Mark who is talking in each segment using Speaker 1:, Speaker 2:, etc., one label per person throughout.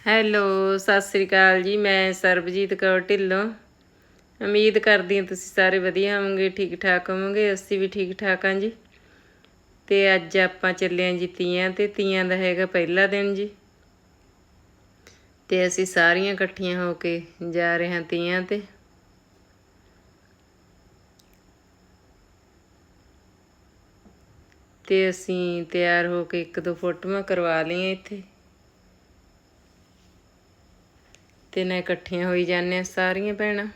Speaker 1: Hello, Sat Sri ਅਕਾਲ ਜੀ, ਮੈਂ ਸਰਬਜੀਤ ਕੌਰ ਢਿੱਲੋਂ। ਉਮੀਦ ਕਰਦੀ ਹਾਂ ਤੁਸੀਂ ਸਾਰੇ ਵਧੀਆ ਹੋਵੋਗੇ ਠੀਕ ਠਾਕ ਹੋਵੋਗੇ, ਅਸੀਂ ਵੀ ਠੀਕ ਠਾਕ ਹਾਂ ਜੀ। ਤੇ ਅੱਜ ਆਪਾਂ ਚੱਲੇ ਹਾਂ ਜੀ ਤੀਆਂ, ਤੇ ਤੀਆਂ ਦਾ ਹੈਗਾ ਪਹਿਲਾ ਦਿਨ ਜੀ। ਤੇ ਅਸੀਂ ਸਾਰੀਆਂ ਇਕੱਠੀਆਂ ਹੋ ਕੇ ਜਾ ਰਹੇ ਹਾਂ ਤੀਆਂ ਤੇ। ਤੇ ਅਸੀਂ ਤਿਆਰ ਹੋ ਕੇ ਇੱਕ ਦੋ ਫੋਟੋਆਂ ਕਰਵਾ ਲਈਆਂ ਇੱਥੇ। ਤੇ ਨਾ ਇਕੱਠੀਆਂ ਹੋਈ ਜਾਂਦੇ ਆ ਸਾਰੀਆਂ ਭੈਣਾਂ।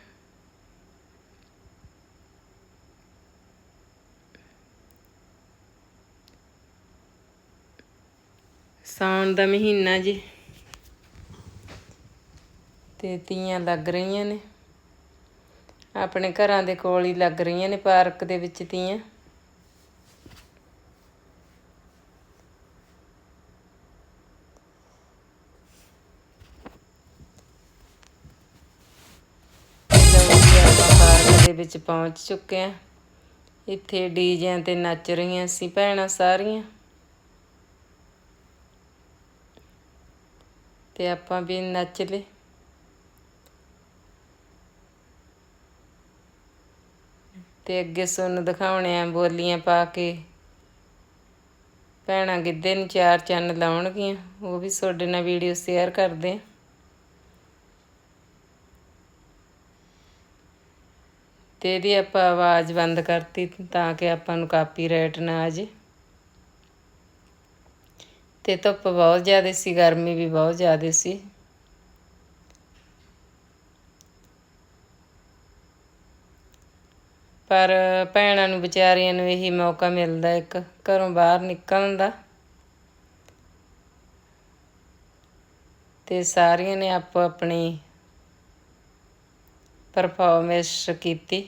Speaker 1: ਸਾਉਣ ਦਾ ਮਹੀਨਾ ਜੀ। ਤੇ ਤੀਆਂ ਲੱਗ ਰਹੀਆਂ ਨੇ। ਆਪਣੇ ਘਰਾਂ ਦੇ ਕੋਲ ਹੀ ਲੱਗ ਰਹੀਆਂ ਨੇ ਪਾਰਕ ਦੇ ਵਿੱਚ ਤੀਆਂ। ਵਿੱਚ ਪਹੁੰਚ ਚੁੱਕੇ ਆ। ਇੱਥੇ ਡੀਜਿਆਂ ਤੇ ਨੱਚ ਰਹੀਆਂ ਸੀ ਭੈਣਾਂ ਸਾਰੀਆਂ। ਤੇ ਆਪਾਂ ਵੀ ਨੱਚ ਲਏ। ਤੇ ਅੱਗੇ ਸੁਣ ਦਿਖਾਉਣੇ ਆ ਬੋਲੀਆਂ ਪਾ ਕੇ। ਭੈਣਾਂ ਗਿੱਧੇ ਨੂੰ ਚਾਰ ਚੰਨ ਲਾਉਣਗੀਆਂ, ਉਹ ਵੀ ਤੁਹਾਡੇ ਨਾਲ ਵੀਡੀਓ ਸ਼ੇਅਰ ਕਰਦੇ ਆ। ਤੇ ਇਹਦੀ ਆਪਾਂ ਆਵਾਜ਼ ਬੰਦ ਕਰਤੀ ਤਾਂ ਕਿ ਆਪਾਂ ਨੂੰ ਕਾਪੀਰਾਈਟ ਨਾ ਆ ਜੇ। ਤੇ ਧੁੱਪ ਬਹੁਤ ਜ਼ਿਆਦਾ ਸੀ, ਗਰਮੀ ਵੀ ਬਹੁਤ ਜ਼ਿਆਦਾ ਸੀ। ਪਰ ਭੈਣਾਂ ਨੂੰ, ਵਿਚਾਰੀਆਂ ਨੂੰ ਇਹੀ ਮੌਕਾ ਮਿਲਦਾ ਇੱਕ, ਘਰੋਂ ਬਾਹਰ ਨਿਕਲਣ ਦਾ। ਤੇ ਸਾਰੀਆਂ ਨੇ ਆਪੋ ਆਪਣੀ ਪਰਫਾਰਮੈਂਸ ਕੀਤੀ।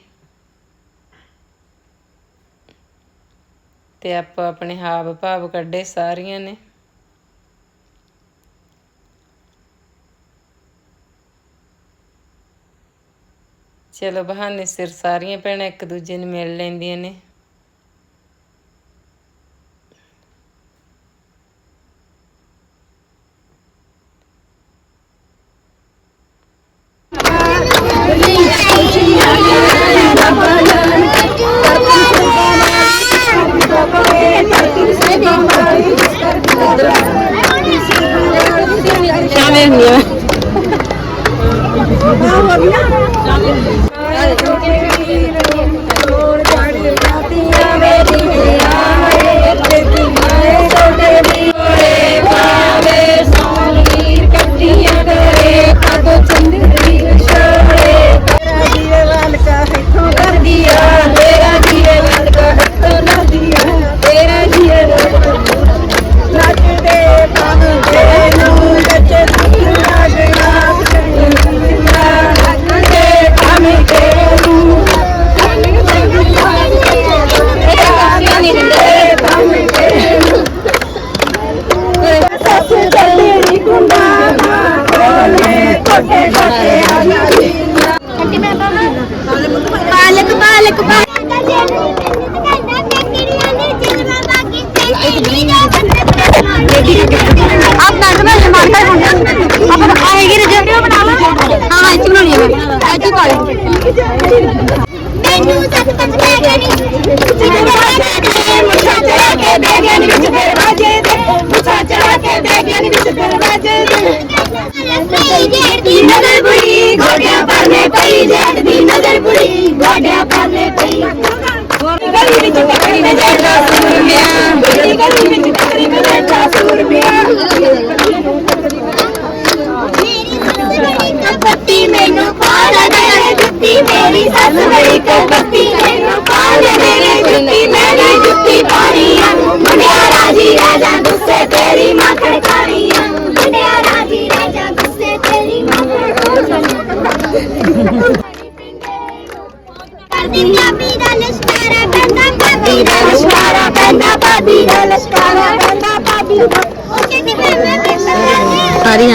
Speaker 1: ਤੇ ਆਪੋ ਆਪਣੇ ਹਾਵ ਭਾਵ ਕੱਢੇ ਸਾਰੀਆਂ ਨੇ। ਚਲੋ ਬਹਾਨੇ ਸਿਰ ਸਾਰੀਆਂ ਭੈਣਾਂ ਇੱਕ ਦੂਜੇ ਨੂੰ ਮਿਲ ਲੈਂਦੀਆਂ ਨੇ।
Speaker 2: ਕੋਠੇ ਕੋਠੇ ਆਜ਼ਾਦੀ ਅੰਟੀ ਮੈਂ ਕਹਾਂ ਬਾਲਕ ਬਾਲਕ ਬਾਲਕ ਆਪ ਨਾਲ ਮੈਂ ਮਾਰਦਾ ਹੁੰਦਾ ਆਪਾਂ ਆਏਗੀ ਰਜਿਸਟਰੀ ਬਣਾ ਲਾ ਹਾਂ ਇੱਥੇ ਬਣਾਉਣੀ ਹੈ ਮੈਂ ਇੱਥੇ ਕਾਲ ਮੈਨੂੰ ਸੱਤ ਪੰਜ ਬੈਗਣੀ ਜਿੱਦਾਂ ਮੈਂ ਬੈਗਣੀ ਮੁੱਛਾਂ ਤੇ ਕੇ ਬੈਗਣੀ ਵਿੱਚ ਫੇਰ ਵਾਜੇ ਕੇ ਵਿੱਚ ਦਰਵਾਜ਼ੇ ਤੇ ਨਜ਼ਰ ਬੁੜੀ ਗੋਡਿਆਂ ਪਰਨੇ ਪਈ, ਜੇਠ ਦੀ ਨਜ਼ਰ ਬੁੜੀ ਗੋਡਿਆਂ ਪਰਨੇ ਪਈ। ਗਲੀ ਵਿੱਚ ਤੇਰੀ ਮਾਂ ਮੁੰਡਿਆ ਰਾਜੀ ਰਾਜਾ ਗੁੱਸੇ ਤੇਰੀ ਮਾਂ ਕਰਦੀ ਪੰਜਾਬੀ ਦਾ ਲਸ਼ਕਾਰਾ ਪੈਂਦਾ ਭਾਬੀ ਦਾ ਲਸ਼ਕਾਰਾ ਪੈਂਦਾ ਭਾਬੀ ਦਾ ਲਸ਼ਕਾਰਾ ਪੈਂਦਾ ਭਾਬੀ ਦਾ ਉਹ ਕਹਿੰਦੀ ਮੈਂ ਮੈਂ
Speaker 1: ਸਾਰੀ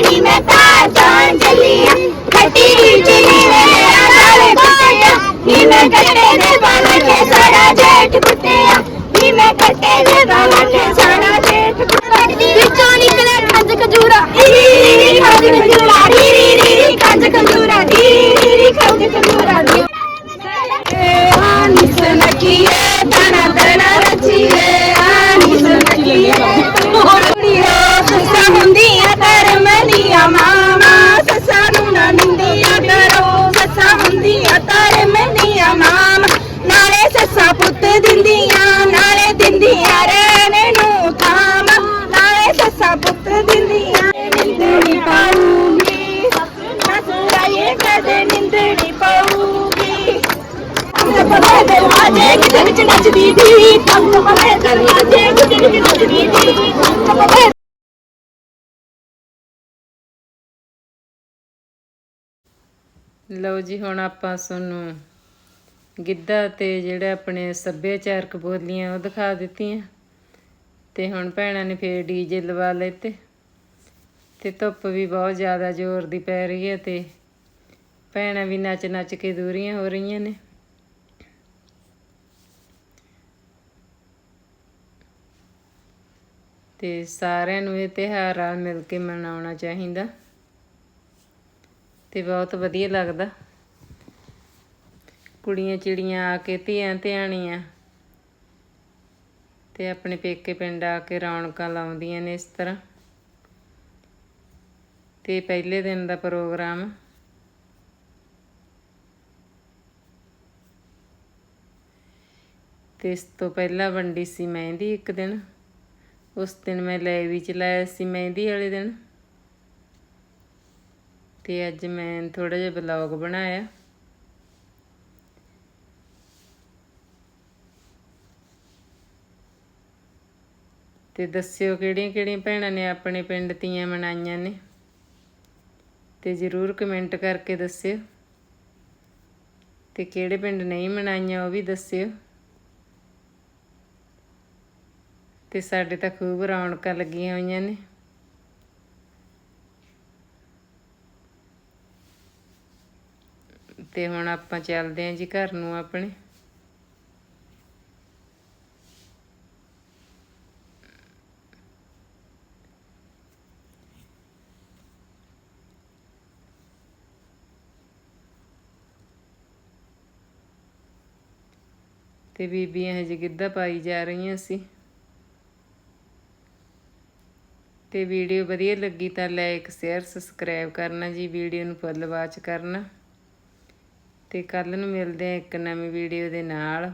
Speaker 2: ਨੀ ਮੈਂ ਤਾਂ ਜਾਣ ਚੱਲੀ ਆ ਖੱਟੀ ਵਿੱਚ ਨੀ ਮੇਰਾ ਨਾਲੇ ਕੁੱਤਿਆ ਨੀ ਮੈਂ ਕੱਟੇ ਦੇ ਬਾਲਾਂ ਕੇ ਸਾੜਾ ਜੇਠ ਕੁੱਤਿਆ ਨੀ ਮੈਂ ਕੱਟੇ ਦੇ ਬਾਲਾਂ ਕੇ ਸਾੜਾ ਜੇਠ ਕੁੱਤਿਆ ਵਿੱਚੋਂ ਨਿਕਲੇ ਖੰਜ ਖਜੂਰਾ ਰੀ ਰੀ ਰੀ ਖੰਜ ਖਜੂਰਾ ਰੀ ਰੀ ਰੀ ਰੀ ਖੰਜ ਖਜੂਰਾ ਦੀ ਤੰਗ ਦਰਵਾਜ਼ੇ ਕਿਤੇ ਵਿੱਚ ਨੱਚਦੀ ਦੀ ਕਮਰੇ
Speaker 1: ਲਓ ਜੀ, ਹੁਣ ਆਪਾਂ ਤੁਹਾਨੂੰ ਗਿੱਧਾ ਤੇ ਜਿਹੜੇ ਆਪਣੇ ਸੱਭਿਆਚਾਰਕ ਬੋਲੀਆਂ ਉਹ ਦਿਖਾ ਦਿੱਤੀਆਂ। ਤੇ ਹੁਣ ਭੈਣਾਂ ਨੇ ਫੇਰ ਡੀਜੇ ਲਵਾ ਲੈਤੇ ਤੇ। ਤੇ ਧੁੱਪ ਵੀ ਬਹੁਤ ਜ਼ਿਆਦਾ ਜ਼ੋਰ ਦੀ ਪੈ ਰਹੀ ਹੈ ਤੇ ਭੈਣਾਂ ਵੀ ਨੱਚ ਨੱਚ ਕੇ ਦੂਰੀਆਂ ਹੋ ਰਹੀਆਂ ਨੇ। ਤੇ ਸਾਰਿਆਂ ਨੂੰ ਇਹ ਤਿਉਹਾਰ ਰਲ ਮਿਲ ਕੇ ਮਨਾਉਣਾ ਚਾਹੀਦਾ। ਤੇ ਬਹੁਤ ਵਧੀਆ ਲੱਗਦਾ। ਕੁੜੀਆਂ ਚਿੜੀਆਂ ਆ ਕੇ, ਧੀਆਂ ਧਿਆਣੀਆਂ ਤੇ ਆਪਣੇ ਪੇਕੇ ਪਿੰਡ ਆ ਕੇ ਰੌਣਕਾਂ ਲਾਉਂਦੀਆਂ ਨੇ ਇਸ ਤਰ੍ਹਾਂ। ਤੇ ਪਹਿਲੇ ਦਿਨ ਦਾ ਪ੍ਰੋਗਰਾਮ। ਤੇ ਇਸ ਤੋਂ ਪਹਿਲਾਂ ਵੰਡੀ ਸੀ ਮਹਿੰਦੀ ਇੱਕ ਦਿਨ। ਉਸ ਦਿਨ ਮੈਂ ਲੈ ਵੀ ਚਲਾਇਆ ਸੀ ਮਹਿੰਦੀ ਵਾਲੇ ਦਿਨ। ਤੇ ਅੱਜ ਮੈਂ ਥੋੜਾ ਜਿਹਾ ਬਲੌਗ ਬਣਾਇਆ। ਤੇ ਦੱਸਿਓ ਕਿਹੜੀਆਂ ਕਿਹੜੀਆਂ ਭੈਣਾਂ ਨੇ ਆਪਣੇ ਪਿੰਡ ਤੀਆਂ ਮਨਾਈਆਂ ਨੇ? ਤੇ ਜਰੂਰ ਕਮੈਂਟ ਕਰਕੇ ਦੱਸਿਓ। ਤੇ ਕਿਹੜੇ ਪਿੰਡ ਨਹੀਂ ਮਨਾਈਆਂ ਉਹ ਵੀ ਦੱਸਿਓ। ਤੇ ਸਾਡੇ ਤਾਂ ਖੂਬ ਰੌਣਕਾਂ ਲੱਗੀਆਂ ਹੋਈਆਂ ਨੇ। ਤੇ ਹੁਣ ਆਪਾਂ ਚੱਲਦੇ ਆਂ ਜੀ ਘਰ ਨੂੰ ਆਪਣੇ। ਤੇ ਬੀਬੀਆਂ ਹਜੇ ਗਿੱਧਾ ਪਾਈ ਜਾ ਰਹੀਆਂ ਸੀ। ਤੇ ਵੀਡੀਓ ਵਧੀਆ ਲੱਗੀ ਤਾਂ ਲਾਈਕ ਸ਼ੇਅਰ ਸਬਸਕ੍ਰਾਈਬ ਕਰਨਾ ਜੀ, ਵੀਡੀਓ ਨੂੰ ਫੁੱਲ ਵਾਚ ਕਰਨਾ। ਤੇ ਕੱਲ ਨੂੰ ਮਿਲਦੇ ਆ ਇੱਕ ਨਵੀਂ ਵੀਡੀਓ ਦੇ ਨਾਲ।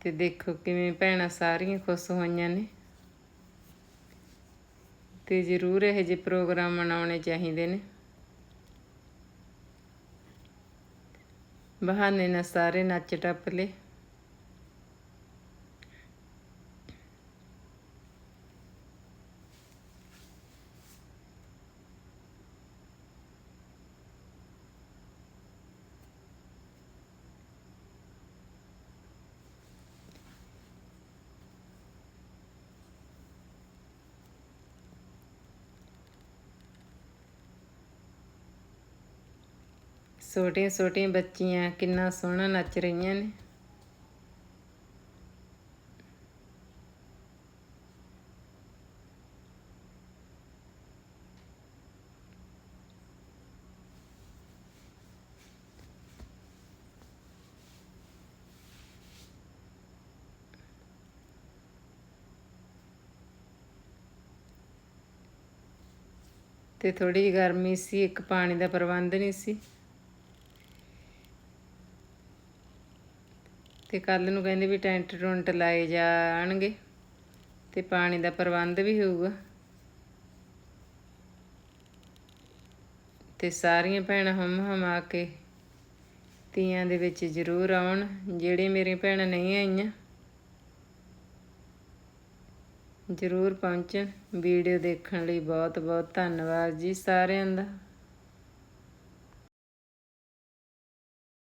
Speaker 1: ਤੇ ਦੇਖੋ ਕਿਵੇਂ ਭੈਣਾਂ ਸਾਰੀਆਂ ਖੁਸ਼ ਹੋਈਆਂ ਨੇ। ਤੇ ਜ਼ਰੂਰ ਇਹੋ ਜਿਹੇ ਪ੍ਰੋਗਰਾਮ ਮਨਾਉਣੇ ਚਾਹੀਦੇ ਨੇ। ਬਹਾਨੇ ਨਾਲ ਸਾਰੇ ਨੱਚ ਟੱਪ ਲਏ। ਛੋਟੀਆਂ ਛੋਟੀਆਂ ਬੱਚੀਆਂ ਕਿੰਨਾ ਸੋਹਣਾ ਨੱਚ ਰਹੀਆਂ ਨੇ। ਤੇ ਥੋੜੀ ਜਿਹੀ ਗਰਮੀ ਸੀ, ਇੱਕ ਪਾਣੀ ਦਾ ਪ੍ਰਬੰਧ ਨਹੀਂ ਸੀ। ਤੇ ਕੱਲ ਨੂੰ ਕਹਿੰਦੇ ਵੀ ਟੈਂਟ ਟੁੰਟ ਲਾਏ ਜਾਣਗੇ ਤੇ ਪਾਣੀ ਦਾ ਪ੍ਰਬੰਧ ਵੀ ਹੋਊਗਾ। ਤੇ ਸਾਰੀਆਂ ਭੈਣਾਂ ਹਮ ਹਮ ਆ ਕੇ ਤੀਆਂ ਦੇ ਵਿੱਚ ਜ਼ਰੂਰ ਆਉਣ, ਜਿਹੜੇ ਮੇਰੀਆਂ ਭੈਣਾਂ ਨਹੀਂ ਆਈਆਂ, ਜ਼ਰੂਰ ਪਹੁੰਚਣ। ਵੀਡੀਓ ਦੇਖਣ ਲਈ ਬਹੁਤ ਬਹੁਤ ਧੰਨਵਾਦ ਜੀ ਸਾਰਿਆਂ ਦਾ।